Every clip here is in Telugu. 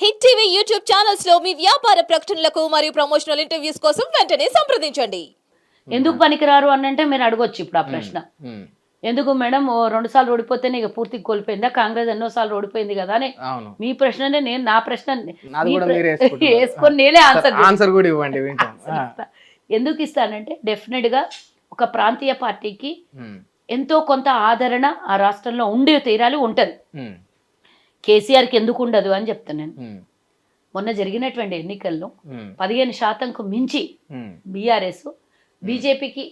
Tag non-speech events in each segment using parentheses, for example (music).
హిట్ టీవీ యూట్యూబ్ ఛానల్స్లో మీ వ్యాపార ప్రకటనలకు మరియు ప్రమోషనల్ ఇంటర్వ్యూస్ కోసం వెంటనే సంప్రదించండి. ఎందుకు పనికిరారు అని అంటే మీరు అడగొచ్చు ఇప్పుడు ఆ ప్రశ్న. ఎందుకు మేడం ఓ రెండు సార్లు ఓడిపోతేనే ఇక పూర్తిగా కోల్పోయిందా? కాంగ్రెస్ ఎన్నో సార్లు ఓడిపోయింది కదా అని. మీ ప్రశ్ననే నేను నా ప్రశ్న. వేసుకొని నేనే ఆన్సర్ ఆన్సర్ కూడా ఇవ్వండి (laughs) ఎందుకు ఇస్తానంటే డెఫినెట్గా ఒక ప్రాంతీయ పార్టీకి ఎంతో కొంత ఆదరణ ఆ రాష్ట్రంలో ఉండి తీరాలి ఉంటది. కేసీఆర్కి ఎందుకు ఉండదు అని చెప్తున్నాను ఉమ్, మొన్న జరిగినటువంటి ఎన్నికల్లో పదిహేను శాతంకు మించి బీఆర్ఎస్ బీజేపీకి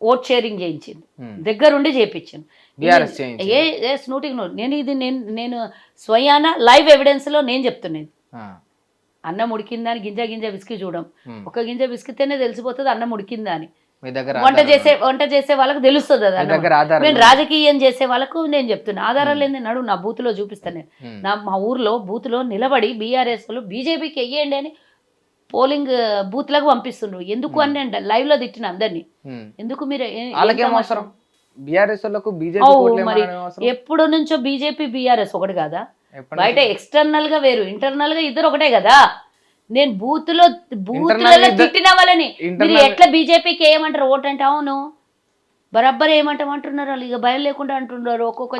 ఓట్ షేరింగ్ చేయించింది. దగ్గరుండి చేయించింది చేయించింది. ఏ ఏ నూటికి నూరు. నేను ఇది నేను నేను స్వయాన లైవ్ ఎవిడెన్స్లో నేను చెప్తున్నాను అన్నం ఉడికిందా అని గింజ గింజ విసికి చూడం. ఒక గింజ విసికితేనే తెలిసిపోతుంది అన్నం ఉడికిందా అని మీ దగ్గర వంట చేసే వంట చేసే వాళ్ళకి తెలుస్తుంది అది అన్నం. దగ్గర ఆధారాలు నేను రాజకీయం చేసే వాళ్ళకు నేను చెప్తున్నా. ఆధారాలు ఏంది నడు నా బూత్లో చూపిస్తాను నేను. నా మా ఊర్లో బూత్లో నిలబడి బీఆర్ఎస్ వాళ్ళు బీజేపీకి వెయ్యండి అని పోలింగ్ బూత్లకు పంపిస్తుండ్రు. ఎందుకు అని నేను లైవ్లో తిట్టిన అందరినీ. ఎందుకు మీరు మరి? ఎప్పుడు నుంచో బీజేపీ బీఆర్ఎస్ ఒకటి కాదా? బయట? ఎక్స్టర్నల్గా వేరు. ఇంటర్నల్గా ఇద్దరు ఒకటే కదా? నేను బూత్లో బూత్లలో తిట్టిన వాళ్ళని. మీరు ఎట్లా బీజేపీకి ఏమంటారు? ఓట్ అంటే అవును బరబ్బర్ ఏమంటామంటున్నారు వాళ్ళు. ఇక భయం లేకుండా అంటున్నారు. ఒక్కొక్క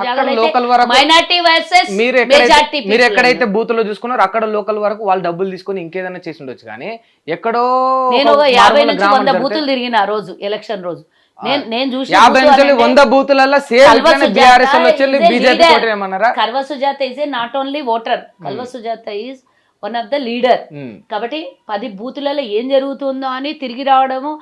వరకు మైనార్టీ వర్సెస్ మీరు ఎక్కడైతే మీరు ఎక్కడైతే బూత్లో చూసుకున్నారో అక్కడ లోకల్ వరకు వాళ్ళు డబ్బులు తీసుకొని ఇంకేదైనా చేసి ఉండొచ్చు కానీ ఎక్కడో నేను యాభై నుంచి వంద బూతులు తిరిగిన ఆ రోజు ఎలక్షన్ రోజు. నేను నేను యాభై నుంచి వంద బూతులలో Kalva Sujatha Sujatha is a not only voter Kalva Sujatha is one of the leader కాబట్టి పది బూతులలో ఏం జరుగుతుందో అని తిరిగి రావడము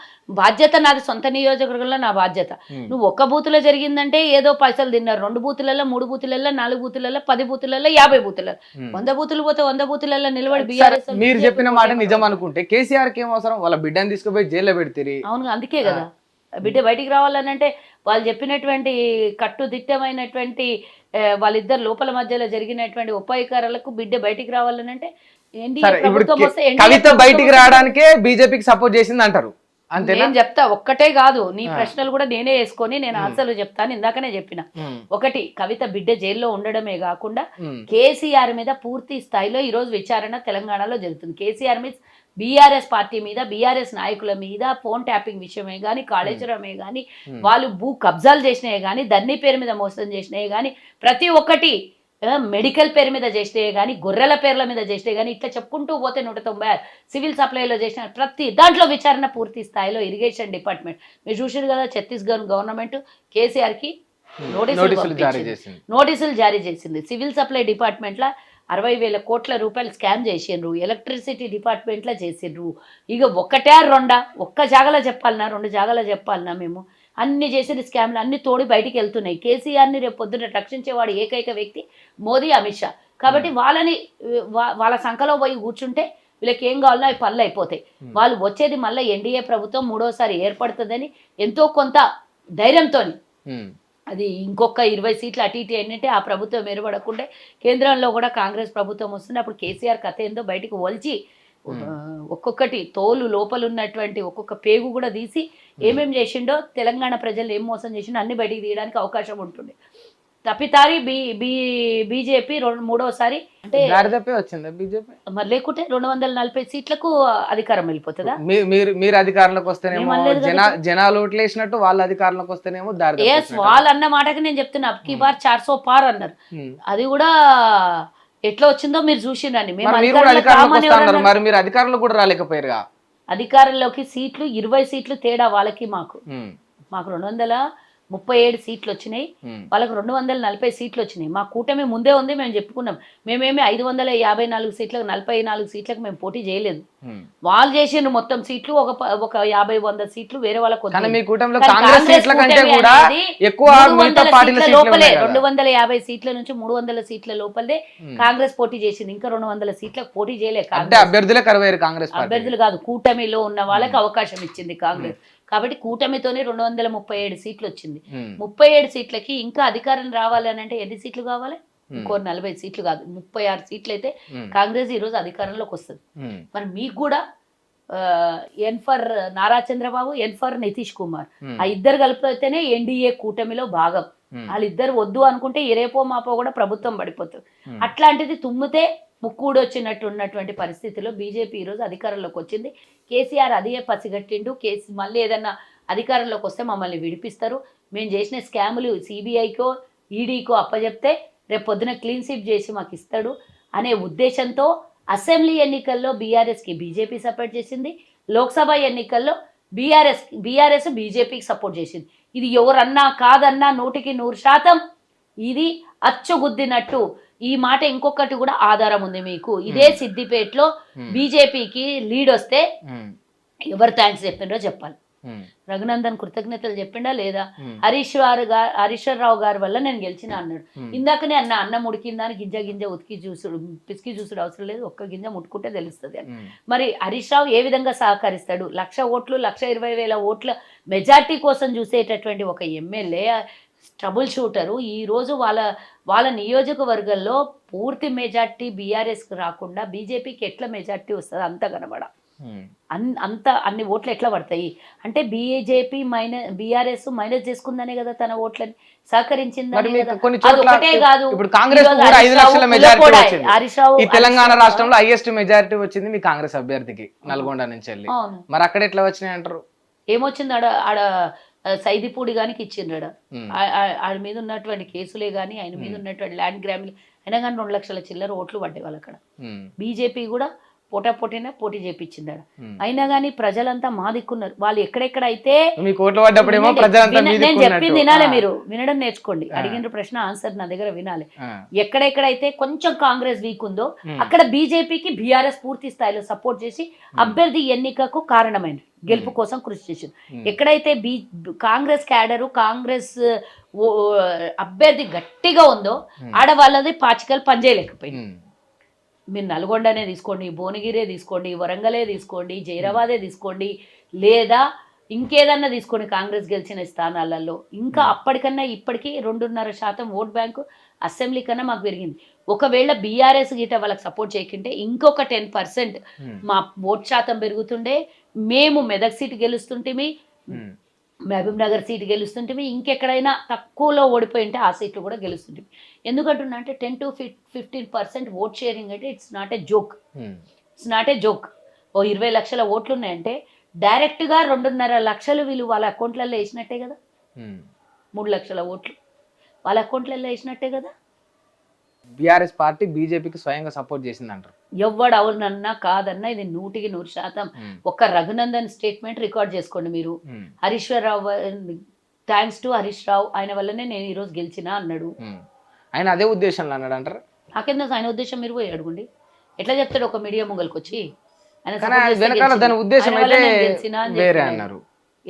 బాధ్యత నాది సొంత నియోజకవర్గంలో నా బాధ్యత. ఉమ్, నువ్వు ఒక్క బూతులో జరిగిందంటే ఏదో పైసలు తిన్నారు. రెండు బూతులలో మూడు బూతులలో నాలుగు బూతులలో పది బూతులలో యాభై బూతులలో. ఉమ్. వంద బూతులు పోతే వంద బూతులలో నిలబడి బీఆర్ఎస్ మీరు చెప్పిన మాట నిజం అనుకుంటే కేసీఆర్కి ఏం అవసరం? వాళ్ళ బిడ్డని తీసుకుపోయి జైల్లో పెడితే అవును అందుకే కదా. బిడ్డ బయటికి రావాలని అంటే వాళ్ళు చెప్పినటువంటి కట్టుదిట్టమైనటువంటి వాళ్ళిద్దరు లోపల మధ్యలో జరిగినటువంటి ఉపాయకారాలకు బిడ్డ బయటికి రావాలని అంటే కవిత బయటికి రావడానికే బీజేపీకి సపోర్ట్ చేసింది అంటారు అంతేనా? నేను చెప్తా ఒక్కటే కాదు నీ. ప్రశ్నలు కూడా నేనే వేసుకొని నేను ఆన్సర్లు చెప్తాను ఇందాకనే చెప్పిన. ఒకటి కవిత బిడ్డ జైల్లో ఉండడమే కాకుండా కేసీఆర్ మీద పూర్తి స్థాయిలో ఈ రోజు విచారణ తెలంగాణలో జరుగుతుంది. కేసీఆర్ మీద బీఆర్ఎస్ పార్టీ మీద బీఆర్ఎస్ నాయకుల మీద ఫోన్ ట్యాపింగ్ విషయమే కానీ కాళేశ్వరమే కానీ. వాళ్ళు భూ కబ్జాలు చేసినాయే కానీ ధన్ని పేరు మీద మోసం చేసినాయే కానీ ప్రతి ఒక్కటి మెడికల్ పేరు మీద చేసినాయే కానీ గొర్రెల పేర్ల మీద చేసినాయి కానీ ఇట్లా చెప్పుకుంటూ పోతే నూట తొంభై ఆరు సివిల్ సప్లైలో చేసిన ప్రతి దాంట్లో విచారణ పూర్తి స్థాయిలో ఇరిగేషన్ డిపార్ట్మెంట్. మీరు చూసారు కదా ఛత్తీస్గఢ్ గవర్నమెంట్ కేసీఆర్కి నోటీసులు నోటీసులు జారీ చేసింది. సివిల్ సప్లై డిపార్ట్మెంట్లో అరవై వేల కోట్ల రూపాయలు స్కామ్ చేసిండ్రు. ఎలక్ట్రిసిటీ డిపార్ట్మెంట్లో చేసిండ్రు. ఇక ఒక్కటే రెండా? ఒక్క జాగలో చెప్పాలన్నా రెండు జాగలో చెప్పాలన్నా మేము? అన్ని చేసిన స్కామ్లు అన్ని తోడి బయటికి వెళ్తున్నాయి. కేసీఆర్ని రేపు పొద్దున రక్షించేవాడు ఏకైక వ్యక్తి మోదీ అమిత్ షా. కాబట్టి వాళ్ళని వాళ్ళ సంఖలో పోయి కూర్చుంటే వీళ్ళకి ఏం కావాలో అవి పనులు అయిపోతాయి. వాళ్ళు వచ్చేది మళ్ళీ ఎన్డీఏ ప్రభుత్వం మూడోసారి ఏర్పడుతుందని ఎంతో కొంత ధైర్యంతో అది ఇంకొక ఇరవై సీట్లు అటు ఇటు ఏంటంటే ఆ ప్రభుత్వం ఏర్పడకుంటే కేంద్రంలో కూడా కాంగ్రెస్ ప్రభుత్వం వస్తుంది. అప్పుడు కేసీఆర్ కథ ఏందో బయటికి ఒలిచి ఆ, ఒక్కొక్కటి తోలు లోపల ఉన్నటువంటి ఒక్కొక్క పేగు కూడా తీసి ఏమేం చేసిండో తెలంగాణ ప్రజలు ఏం మోసం చేసిండో అన్ని బయటికి తీయడానికి అవకాశం ఉంటుండే. తప్పితారి బీ బీ బీజేపీ రెండు మూడోసారి అంటే దారి తప్పే వచ్చిందా బీజేపీ? మరి లేకుంటే రెండు వందల నలభై సీట్లకు అధికారం వెళ్ళిపోతుందా? మీరు మీరు అధికారంలోకి వస్తేనేమో జనా జనాలు ఓట్లు వేసినట్టు వాళ్ళ అధికారంలోకి వస్తేనేమో దారి ఎస్. వాళ్ళు అన్న మాటకి నేను చెప్తున్నా. అబ్కి బార్ చార్ సో పార్ అన్నారు. ఉమ్. అది కూడా ఎట్లా వచ్చిందో మీరు చూసిండండి మేము మరి మీరు అధికారంలో కూడా రాలేకపోయారుగా? అధికారంలోకి సీట్లు ఇరవై సీట్లు తేడా వాళ్ళకి మాకు. ఉమ్, మాకు రెండు వందల ముప్పై ఏడు సీట్లు వచ్చినాయి వాళ్ళకు రెండు వందల నలభై సీట్లు వచ్చినాయి మా కూటమి ముందే ఉంది మేము చెప్పుకున్నాం. మేమేమి ఐదు వందల యాభై నాలుగు సీట్లకు నలభై నాలుగు సీట్లకు మేము పోటీ చేయలేదు. వాళ్ళు చేసిండ్రు మొత్తం సీట్లు ఒక ఒక యాభై వంద సీట్లు వేరే వాళ్ళకు కానీ వదిలేరు. మీ కూటమిలో కానీ కాంగ్రెస్ సీట్ల కంటే కూడా ఎక్కువ లోపలే రెండు. వందల యాభై సీట్ల నుంచి మూడు వందల సీట్ల లోపలే. కాంగ్రెస్ పోటీ చేసింది. ఇంకా రెండు వందల సీట్లకు పోటీ చేయలే అంటే కాంగ్రెస్ అభ్యర్థులే కాంగ్రెస్ అభ్యర్థులు కాదు కూటమిలో ఉన్న వాళ్ళకి అవకాశం ఇచ్చింది కాంగ్రెస్. కాబట్టి కూటమితోనే రెండు వందల ముప్పై ఏడు సీట్లు వచ్చింది. ముప్పై ఏడు సీట్లకి ఇంకా అధికారం రావాలి అని అంటే ఎన్ని సీట్లు కావాలి? ఇంకో నలభై సీట్లు కాదు ముప్పై ఆరు సీట్లు అయితే కాంగ్రెస్ ఈరోజు అధికారంలోకి వస్తుంది. మరి మీకు కూడా N for Nara Chandrababu N for Nitish Kumar. ఆ ఇద్దరు కలిపితేనే ఎన్డీఏ కూటమిలో భాగం. వాళ్ళిద్దరు వద్దు అనుకుంటే ఏ రేపో మాపో కూడా ప్రభుత్వం పడిపోతుంది. అట్లాంటిది తుమ్మితే ముక్కుడు వచ్చినట్టు ఉన్నటువంటి పరిస్థితిలో బీజేపీ ఈరోజు అధికారంలోకి వచ్చింది. కేసీఆర్ అదే పసిగట్టిండు. కేసీ మళ్ళీ ఏదన్నా అధికారంలోకి వస్తే మమ్మల్ని విడిపిస్తారు. మేము చేసిన స్కాములు సిబిఐకో ఈడీకో అప్పచెప్తే రేపు పొద్దున క్లీన్ స్వీప్ చేసి మాకు ఇస్తాడు అనే ఉద్దేశంతో అసెంబ్లీ ఎన్నికల్లో బీఆర్ఎస్కి బీజేపీ సపోర్ట్ చేసింది. లోక్సభ ఎన్నికల్లో బీఆర్ఎస్ బీఆర్ఎస్ బీజేపీకి సపోర్ట్ చేసింది. ఇది ఎవరన్నా కాదన్నా నూటికి నూరు శాతం ఇది అచ్చుగుద్దినట్టు. ఈ మాట ఇంకొకటి కూడా ఆధారం ఉంది మీకు. ఇదే సిద్దిపేటలో బీజేపీకి లీడ్ వస్తే ఎవరు థ్యాంక్స్ చెప్పిండ్రో చెప్పాలి. రఘునందన్ కృతజ్ఞతలు చెప్పిండా లేదా? హరీష్ గారు గారు హరీశ్వరరావు గారి వల్ల నేను గెలిచిన అన్నాడు. ఇందాకనే అన్న అన్నం ఉడికిందని గింజ గింజ ఉతికి చూసుడు పిసికి చూసుడు అవసరం లేదు ఒక్క గింజ ముట్టుకుంటే తెలుస్తుంది అని. మరి హరీష్ రావు ఏ విధంగా సహకరిస్తాడు? లక్ష ఓట్లు లక్ష ఇరవై వేల ఓట్ల మెజార్టీ కోసం చూసేటటువంటి ఒక ఎమ్మెల్యే ట్రబుల్ షూటరు ఈ రోజు వాళ్ళ వాళ్ళ నియోజకవర్గంలో పూర్తి మెజార్టీ బీఆర్ఎస్కి రాకుండా బీజేపీకి ఎట్లా మెజార్టీ వస్తుంది అంత కనబడ. అన్ అంత అన్ని ఓట్లు ఎట్లా పడతాయి? అంటే బీజేపీ మైనస్ బీఆర్ఎస్ మైనస్ చేసుకుందనే కదా తన ఓట్లని మీకు కదా. ఇప్పుడు కాంగ్రెస్ ఐదు లక్షల మెజారిటీ హరీష్ రావు తెలంగాణ రాష్ట్రంలో హైయెస్ట్ మెజారిటీ వచ్చింది మీ కాంగ్రెస్ అభ్యర్థికి నల్గొండ నుంచి వెళ్ళి. మరి అక్కడ ఎట్లా వచ్చినాయి అంటారు? ఏమొచ్చింది ఆడ ఆడ సైదిపూడి గానికి ఇచ్చిండ్రడ ఉమ్, ఆ- ఆ- ఆయన మీద ఉన్నటువంటి కేసులే కానీ ఆయన మీద ఉన్నటువంటి ల్యాండ్ గ్రామ్లు అయినా కానీ రెండు లక్షల చిల్లర ఓట్లు పడ్డాయి వాళ్ళు అక్కడ బీజేపీ కూడా పోటా పోటీనే పోటీ చేపించింది. అయినా కానీ ప్రజలంతా మా దిక్కున్నారు. వాళ్ళు ఎక్కడెక్కడ అయితే నేను చెప్పింది వినాలి మీరు. వినడం నేర్చుకోండి. అడిగిన ప్రశ్న ఆన్సర్ నా దగ్గర వినాలి. ఎక్కడెక్కడైతే కొంచెం కాంగ్రెస్ వీక్ ఉందో అక్కడ బీజేపీకి బీఆర్ఎస్ పూర్తి స్థాయిలో సపోర్ట్ చేసి అభ్యర్థి ఎన్నికకు కారణమైంది. గెలుపు కోసం కృషి చేసింది. ఎక్కడైతే బీ కాంగ్రెస్ క్యాడరు కాంగ్రెస్ అభ్యర్థి గట్టిగా ఉందో ఆడవాళ్ళది పాచికలు పనిచేయలేకపోయింది. మీరు నల్గొండనే తీసుకోండి భువనగిరే తీసుకోండి వరంగలే తీసుకోండి జైరాబాదే తీసుకోండి లేదా ఇంకేదన్నా తీసుకోండి కాంగ్రెస్ గెలిచిన స్థానాలలో. ఇంకా అప్పటికన్నా ఇప్పటికీ రెండున్నర శాతం ఓట్ బ్యాంకు అసెంబ్లీ కన్నా మాకు పెరిగింది. ఒకవేళ బీఆర్ఎస్ గిట వాళ్ళకి సపోర్ట్ చేయకుంటే ఇంకొక టెన్ పర్సెంట్ ఉమ్, మా ఓట్ శాతం పెరుగుతుండే. మేము మెదక్ సీట్ గెలుస్తుంటేమి ఉమ్, మహబూబ్ నగర్ సీట్ గెలుస్తుంటే ఇంకెక్కడైనా తక్కువలో ఓడిపోయి ఉంటే ఆ సీట్లు కూడా గెలుస్తుంటే ఎందుకంటున్నా అంటే ten to fifteen percent vote sharing అంటే it's not a joke it's not a joke ఓ ఇరవై లక్షల ఓట్లు ఉన్నాయంటే డైరెక్ట్గా రెండున్నర లక్షలు వీళ్ళు వాళ్ళ అకౌంట్లలో వేసినట్టే కదా. ఉమ్. మూడు లక్షల ఓట్లు. వాళ్ళ అకౌంట్లలో వేసినట్టే కదా. బీఆర్ఎస్ పార్టీ బీజేపీకి స్వయంగా సపోర్ట్ చేసింది అంటారు ఎవ్వడు అవునన్నా కాదన్నా ఇది నూటికి నూరు శాతం. ఒక్క రఘునందన్ స్టేట్మెంట్ రికార్డ్ చేసుకోండి మీరు. హరీశ్వరరావు థ్యాంక్స్ టు హరీష్ రావు. ఆయన వల్లనే నేను ఈరోజు గెలిచిన అన్నాడు. ఆయన అదే ఉద్దేశంలో అన్నాడు అంటారు. నాకేందో ఆయన ఉద్దేశం మీరు పోయి అడగండి. ఎట్లా చెప్తాడు ఒక మీడియా ముంగల్కి వచ్చి?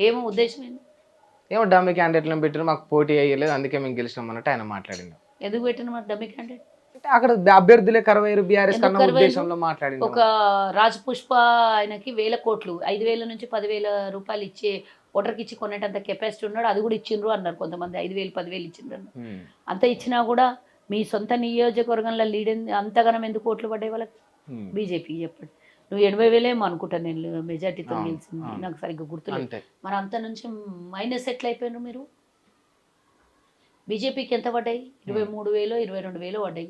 ఏమో ఉద్దేశం ఏమో డమ్మి క్యాండిడేట్లను పెట్టారు మాకు పోటీ అయ్యలేదు అందుకే మేము గెలిచినాం అన్నట్టు ఆయన మాట్లాడిండు. ఎందుకు పెట్టిన మరి డమ్మి క్యాండిడేట్ అంటే అక్కడ అభ్యర్థులే కరవేరు బీఆర్ఎస్ ఎందుకు కన్నా కరువైరు? ఉద్దేశంలో మాట్లాడిండు ఒక రాజ్ పుష్ప ఆయనకి వేల కోట్లు ఐదు వేల నుంచి పదివేల రూపాయలు ఇచ్చే ఓటర్కి ఇచ్చి కొనేటంత కెపాసిటీ ఉన్నాడు. అది కూడా ఇచ్చిండ్రు అన్నారు కొంతమంది. ఐదు వేలు పదివేలు ఇచ్చిండ్రు అన్నారు అంత ఇచ్చినా కూడా మీ సొంత నియోజకవర్గంలో లీడ్ అంతగానం ఎందుకు ఓట్లు పడ్డాయి వాళ్ళకి? బీజేపీ చెప్పండి. నువ్వు ఎనభై వేలేమో అనుకుంటా నేను. మెజార్టీతో గెలిచింది. నాకు సరిగ్గా గుర్తులేదు. మరి అంత నుంచి మైనస్ ఎట్లా అయిపోయినారు మీరు? బీజేపీకి ఎంత పడ్డాయి? ఇరవై మూడు వేలు ఇరవై రెండు వేలు పడ్డాయి.